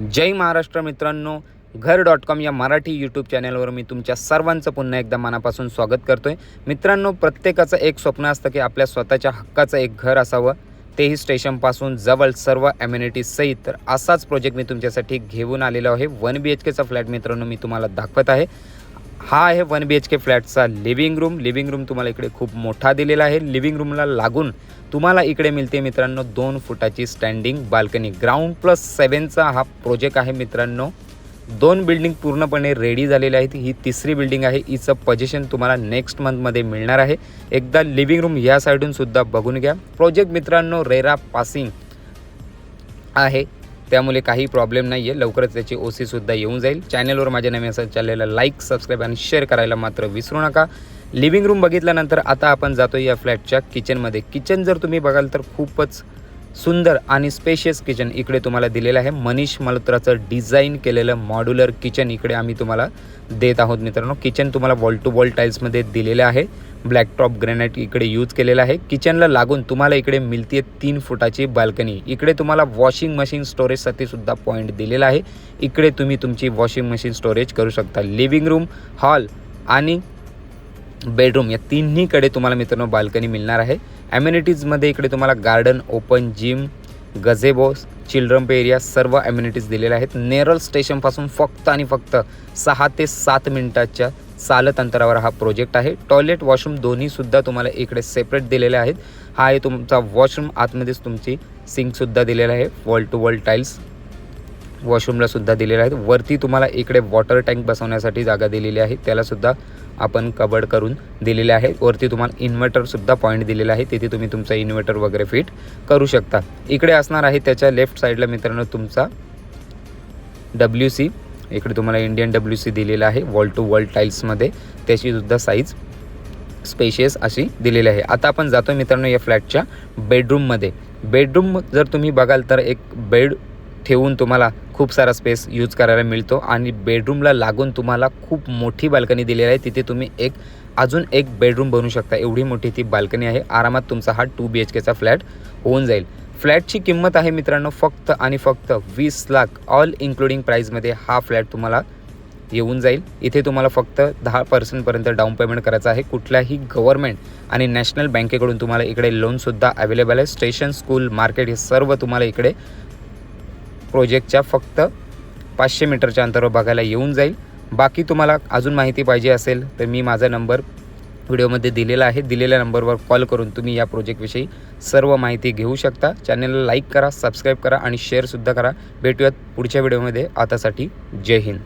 जय महाराष्ट्र मित्रांनो घर dot com या मराठी यूट्यूब चॅनलवर मी तुमच्या सर्वांचं पुन्हा एकदा मनापासून स्वागत करतो आहे मित्रांनो प्रत्येकाचं एक स्वप्न असतं की आपल्या स्वतःच्या हक्काचं एक घर असावं. तेही स्टेशनपासून जवळ सर्व ॲम्युनिटीज सहित. तर असाच प्रोजेक्ट मी तुमच्यासाठी घेऊन आलेलो आहे. वन बी एच केचा फ्लॅट मित्रांनो मी तुम्हाला दाखवत आहे. हा आहे वन बी एच के फ्लॅटचा लिव्हिंग रूम लिव्हिंग रूम तुम्हाला इकडे खूप मोठा दिलेला आहे. लिव्हिंग रूमला लागून तुम्हाला इकडे मिळते मित्रांनो दोन फुटाची स्टँडिंग बाल्कनी ग्राउंड प्लस सेवनचा हा प्रोजेक्ट आहे मित्रांनो. दोन बिल्डिंग पूर्णपणे रेडी झालेली आहेत. ही तिसरी बिल्डिंग आहे. हिचं पोझिशन तुम्हाला नेक्स्ट मंथमध्ये मिळणार आहे. एकदा लिव्हिंग रूम या साईडून सुद्धा बघून घ्या. प्रोजेक्ट मित्रांनो रेरा पासिंग आहे. त्यामुळे काही प्रॉब्लेम नाही आहे लवकरच त्याची ओ सुद्धा येऊन जाईल. चॅनलवर माझ्या नवीन असं चाललेलं लाईक सबस्क्राईब आणि शेअर करायला मात्र विसरू नका. लिव्हिंग रूम बघितल्यानंतर आता आपण जातो या फ्लॅटच्या किचनमध्ये किचन जर तुम्ही बघाल तर खूपच सुंदर आणि स्पेशियस किचन इकडे तुम्हाला दिलेलं आहे. मनीष मल्होत्राचं डिझाईन केलेलं मॉड्युलर किचन इकडे आम्ही तुम्हाला देत आहोत मित्रांनो. किचन तुम्हाला वॉल टू वॉल टाईल्समध्ये दिलेलं आहे. ब्लॅक टॉप ग्रेनाइट इकडे यूज केलेलं आहे. किचनला लागून तुम्हाला इकडे मिळते तीन फुटाची बाल्कनी इकडे तुम्हाला वॉशिंग मशीन स्टोरेजसाठी सुद्धा पॉईंट दिलेला आहे. इकडे तुम्ही तुमची वॉशिंग मशीन स्टोरेज करू शकता. लिव्हिंग रूम हॉल आणि बेडरूम या तिन्हीकडे तुम्हाला मित्रांनो बाल्कनी मिळणार आहे. ॲम्युनिटीजमध्ये इकडे तुम्हाला garden open gym gazebo children play area सर्व ॲम्युनिटीज दिलेल्या आहेत. नेरल स्टेशनपासून फक्त आणि फक्त सहा ते सात मिनिटाच्या चालत अंतरावर हा प्रोजेक्ट आहे. टॉयलेट वॉशरूम दोन्हीसुद्धा तुम्हाला इकडे सेपरेट दिलेले आहेत. हा आहे तुमचा वॉशरूम आतमध्येच तुमची सिंकसुद्धा दिलेला आहे. वॉल टू वॉल टाईल्स वॉशरूमलासुद्धा दिलेले आहेत. वरती तुम्हाला इकडे वॉटर टँक बसवण्यासाठी जागा दिलेली आहे. त्यालासुद्धा आपण कबड करून दिलेले आहे. वरती तुम्हाला इन्व्हर्टरसुद्धा पॉईंट दिलेला आहे. तिथे तुम्ही तुमचा इन्व्हर्टर वगैरे फिट करू शकता. इकडे असणार आहे त्याच्या लेफ्ट साईडला मित्रांनो तुमचा डब्ल्यू सी इकडे तुम्हाला इंडियन डब्ल्यू सी दिलेला आहे. वॉल टू वॉल टाईल्समध्ये त्याचीसुद्धा साईज स्पेशियस अशी दिलेली आहे. आता आपण जातो मित्रांनो या फ्लॅटच्या बेडरूममध्ये बेडरूम जर तुम्ही बघाल तर एक बेड ठेवून तुम्हाला खूप सारा स्पेस यूज करायला मिळतो आणि बेडरूमला लागून तुम्हाला खूप मोठी बाल्कनी दिलेली आहे. तिथे तुम्ही एक अजून एक बेडरूम बनवू शकता. एवढी मोठी ती बाल्कनी आहे. आरामात तुमचा हा टू बी एच केचा फ्लॅट होऊन जाईल. फ्लॅटची किंमत आहे मित्रांनो फक्त आणि फक्त वीस लाख ऑल इन्क्लुडिंग प्राईजमध्ये हा फ्लॅट तुम्हाला येऊन जाईल. इथे तुम्हाला फक्त दहा पर्सेंटपर्यंत डाऊन पेमेंट करायचं आहे. कुठल्याही गव्हर्नमेंट आणि नॅशनल बँकेकडून तुम्हाला इकडे लोनसुद्धा अवेलेबल आहे. स्टेशन स्कूल मार्केट हे सर्व तुम्हाला इकडे प्रोजेक्टच्या फक्त पाचशे मीटरच्या अंतरावर बघायला येऊन जाईल. बाकी तुम्हाला अजून माहिती पाहिजे असेल तर मी माझा नंबर व्हिडिओमध्ये दिलेला आहे. दिलेल्या नंबरवर कॉल करून तुम्ही या प्रोजेक्टविषयी सर्व माहिती घेऊ शकता. चॅनलला लाईक करा सबस्क्राईब करा आणि शेअरसुद्धा करा. भेटूयात पुढच्या व्हिडिओमध्ये. आतासाठी जय हिंद.